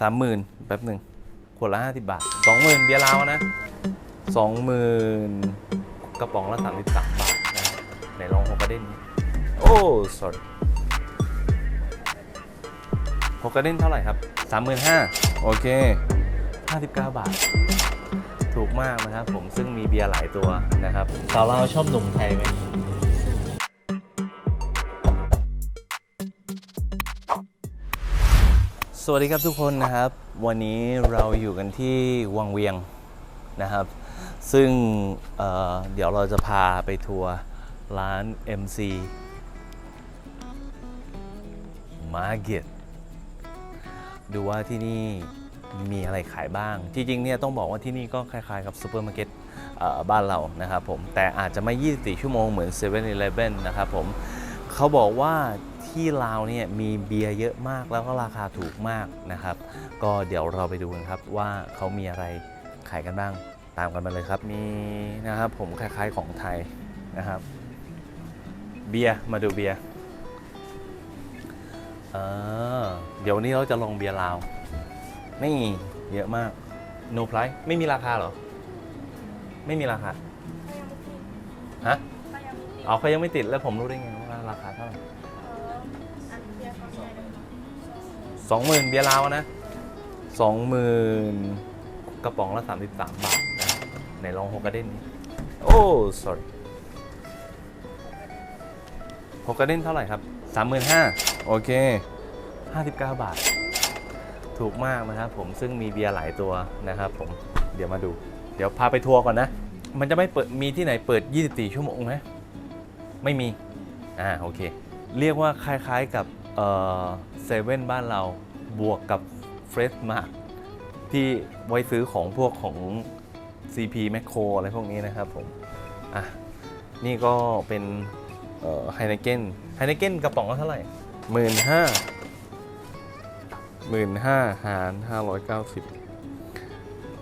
สามหมื่นแป๊บหนึ่งขวดละห้าสิบบาทสองหมื่นเบียร์ลาวนะสองหมื่นกระป๋องละสามสิบสามบาทนะไหนลองหกกระเด้นดิโอ้ sorry หกกระเด้นเท่าไหร่ครับสามหมื่นห้าโอเคห้าสิบเก้าบาท ถูกมากนะครับผมซึ่งมีเบียร์หลายตัวนะครับสาวเราชอบหนุ่มไทยไหม สวัสดีครับทุกคนนะครับ วันนี้เราอยู่กันที่วังเวียงนะครับ ซึ่งเเดี๋ยวเราจะพาไปทัวร์ร้าน MC Market ดูว่าที่นี่มีอะไรขายบ้าง จริงๆเนี่ยต้องบอกว่าที่นี่ก็คล้ายๆกับซูเปอร์มาร์เก็ตบ้านเรานะครับผม แต่อาจจะไม่ 24 ชั่วโมงเหมือน7 e เ e ่ e อนะครับผม เขาบอกว่า ที่ลาวเนี่ยมีเบียร์เยอะมากแล้วก็ราคาถูกมากนะครับ ก็เดี๋ยวเราไปดูกันครับว่าเขามีอะไรขายกันบ้างตามกันมาเลยครับ มีนะครับผมคล้ายๆของไทยนะครับ เบียร์มาดูเบียร์เออเดี๋ยววันนี้เราจะลองเบียร์ลาวนี่เยอะมาก no price ไม่มีราคาเหรอ ไม่มีราคาฮะเอาเขายังไม่ติดแล้วผมรู้ได้ไงว่าราคาเท่าไหร่ สองหมื่นเบียร์ลาวนะสองหมื่นกระป๋องละสามสิบสามบาทนะไหนลองหกกระเด้นโอ้ sorry หกกระเด้นเท่าไหร่ครับสามหมื่นห้าโอเคห้าสิบเก้าบาท ถูกมากนะครับผมซึ่งมีเบียร์หลายตัวนะครับผมเดี๋ยวมาดู เดี๋ยวพาไปทัวร์ก่อนนะ มันจะไม่เปิดมีที่ไหนเปิด 24 ชั่วโมงไหมไม่มี อ่า โอเค เรียกว่าคล้ายๆกับเซเว่นบ้านเราบวกกับเฟรชมาร์ที่ไว้ซื้อของพวกของ CP m c โครอะไรพวกนี้นะครับผม อะ นี่ก็เป็นไฮนเกนไฮนเกนกระป๋องละเท่าไหร่หมื่นห้าหมื่นห้าหารห้าร้อยเก้าสิบ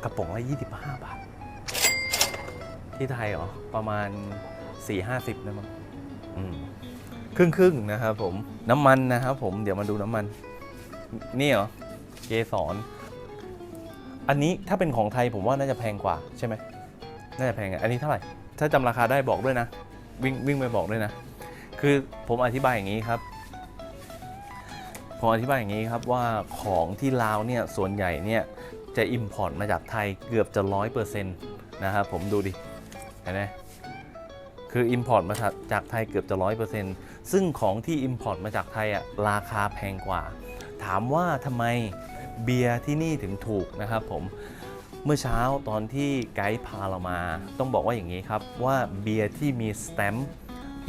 กระป๋องละยี่สิบห้าบาท ที่ไทยเหรอ ประมาณ4-50นะมั้งอืม ครึ่งครึ่งนะครับผมน้ำมันนะครับผมเดี๋ยวมาดูน้ำมัน นี่เหรอเกสรอันนี้ถ้าเป็นของไทยผมว่าน่าจะแพงกว่าใช่ไหมน่าจะแพงอันนี้เท่าไหร่ ถ้าจำราคาได้บอกด้วยนะ วิ่งวิ่งไปบอกด้วยนะ คือผมอธิบายอย่างนี้ครับผมอธิบายอย่างนี้ครับว่าของที่ลาวเนี่ยส่วนใหญ่เนี่ยจะอิมพอร์ตมาจากไทยเกือบจะร้อยเปอร์เซ็นต์นะครับผมดูดิเห็นไหม คือ Import มาจากไทยเกือบจะ 100%ซึ่งของที่ Import มาจากไทยอะราคาแพงกว่า ถามว่าทำไมเบียร์ที่นี่ถึงถูกนะครับผมเมื่อเช้าตอนที่ไกด์พาเรามา ต้องบอกว่าอย่างนี้ครับ ว่าเบียร์ที่มีสแตมป์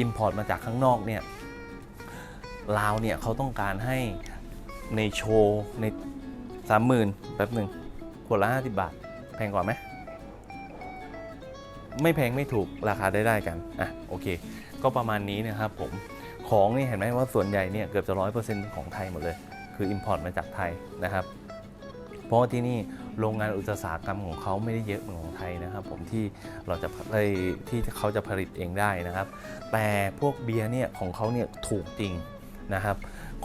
Import มาจากข้างนอกเนี่ยลาวเนี่ยเขาต้องการให้ในโชว์ใน 30,000แป๊บหนึ่งขวดละ 50 บาท แพงกว่าไหม ไม่แพงไม่ถูกราคาได้ได้กันอะโอเค ก็ประมาณนี้นะครับผมของนี่เห็นไหมว่าส่วนใหญ่เนี่ยเกือบจะร้อยเปอร์เซ็นต์ของไทยหมดเลย คือ Import มาจากไทยนะครับ เพราะว่าที่นี่โรงงานอุตสาหกรรมของเขาไม่ได้เยอะเหมือนของไทยนะครับ ผมที่เราจะเอ้ที่เขาจะผลิตเองได้นะครับ แต่พวกเบียร์เนี่ยของเขาเนี่ยถูกจริงนะครับ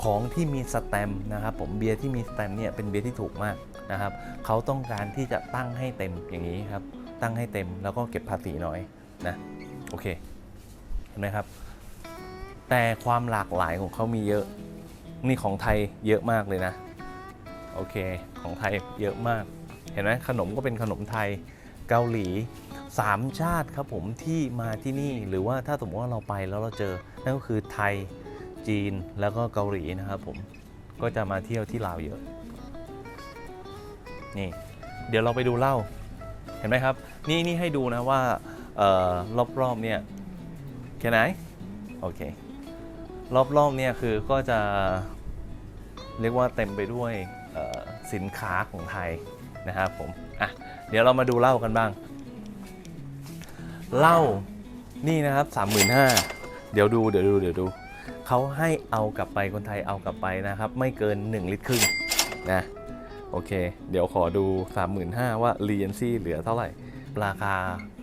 ของที่มีสแตมนะครับผมเบียร์ที่มีสแตมเนี่ยเป็นเบียร์ที่ถูกมากนะครับเขาต้องการที่จะตั้งให้เต็มอย่างนี้ครับ ตั้งให้เต็มแล้วก็เก็บภาษีน้อยนะโอเคเห็นไหมครับ แต่ความหลากหลายของเขามีเยอะนี่ของไทยเยอะมากเลยนะโอเค ของไทยเยอะมาก เห็นไหมขนมก็เป็นขนมไทยเกาหลีสามชาติครับผมที่มาที่นี่หรือว่าถ้าสมมติว่าเราไปแล้วเราเจอ นั่นก็คือไทยจีนแล้วก็เกาหลีนะครับผมก็จะมาเที่ยวที่ลาวเยอะ นี่ เดี๋ยวเราไปดูเหล้า เห็นไหมครับ นี่นี่ให้ดูนะว่าเอ่อรอบเนี่ยแค่ไหนโอเครอบๆเนี่ยคือก็จะเรียกว่าเต็มไปด้วยสินค้าของไทยนะครับผมอะเดี๋ยวเรามาดูเหล้ากันบ้างเหล้านี่นะครับ35,000เดี๋ยวดูเดี๋ยวดูเดี๋ยวดูเขาให้เอากลับไปคนไทยเอากลับไปนะครับ ไม่เกิน 1 ลิตรครึ่งนะ โอเค เดี๋ยวขอดู 35,000ว่ารีเอนซี่เหลือเท่าไหร่ ราคา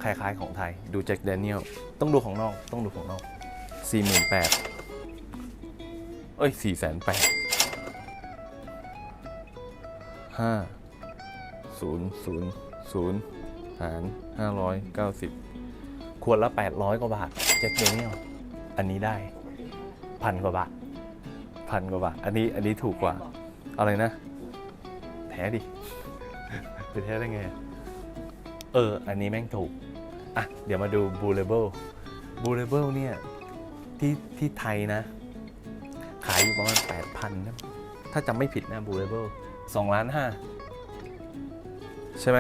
คล้ายๆของไทย ดูแจ็คแดเนียลต้องดูของนอกต้องดูของนอก 48,000เอ้ย 4,800ห้าศูนย์ศูนย์ศูนย์หารห้าร้อยเก้าสิบขวดละแปดร้อยกว่าบาท แจ็คเดเนียลอันนี้ได้พันกว่าบาทพันกว่าบาท อันนี้อันนี้ถูกกว่า อะไรนะ แท้ดิไปแท้ได้ไง เออ อันนี้แม่งถูก อะ เดี๋ยวมาดูบูเลเบิลบูเลเบิลเนี่ยที่ที่ไทยนะ ขายอยู่ประมาณ 8,000นะถ้าจำไม่ผิดนะบูเลเบิลสองล้านห้าใช่ไหม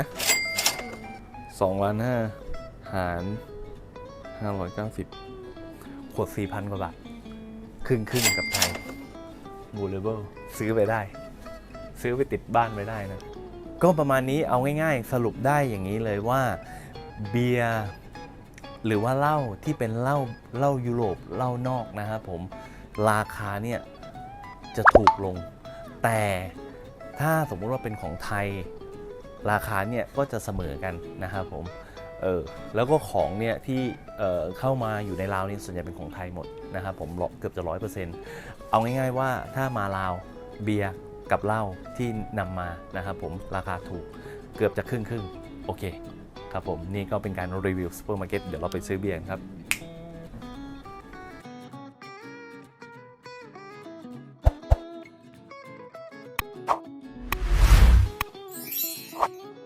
สองล้านห้าหารห้าร้อยเก้าสิบขวดสี่พันกว่าบาทครึ่งครึ่งๆกับไทยบูเลเบิลซื้อไปได้ ซื้อไปติดบ้านไปได้นะ ก็ประมาณนี้เอาง่าย ๆ สรุปได้อย่างนี้เลยว่าเบียร์หรือว่าเหล้าที่เป็นเหล้าเหล้ายุโรปเหล้านอกนะครับผมราคาเนี่ยจะถูกลง แต่ถ้าสมมุติว่าเป็นของไทยราคาเนี่ยก็จะเสมอกันนะครับผมเออแล้วก็ของเนี่ยที่เออเข้ามาอยู่ในลาวนี่ส่วนใหญ่เป็นของไทยหมดนะครับผมเกือบจะร้อยเปอร์เซ็นต์เอาง่ายๆว่าถ้ามาลาวเบียร์ กับเหล้าที่นำมานะครับผมราคาถูกเกือบจะครึ่งครึ่งโอเคครับผมนี่ก็เป็นการรีวิวซูเปอร์มาร์เก็ตเดี๋ยวเราไปซื้อเบียร์กันครับ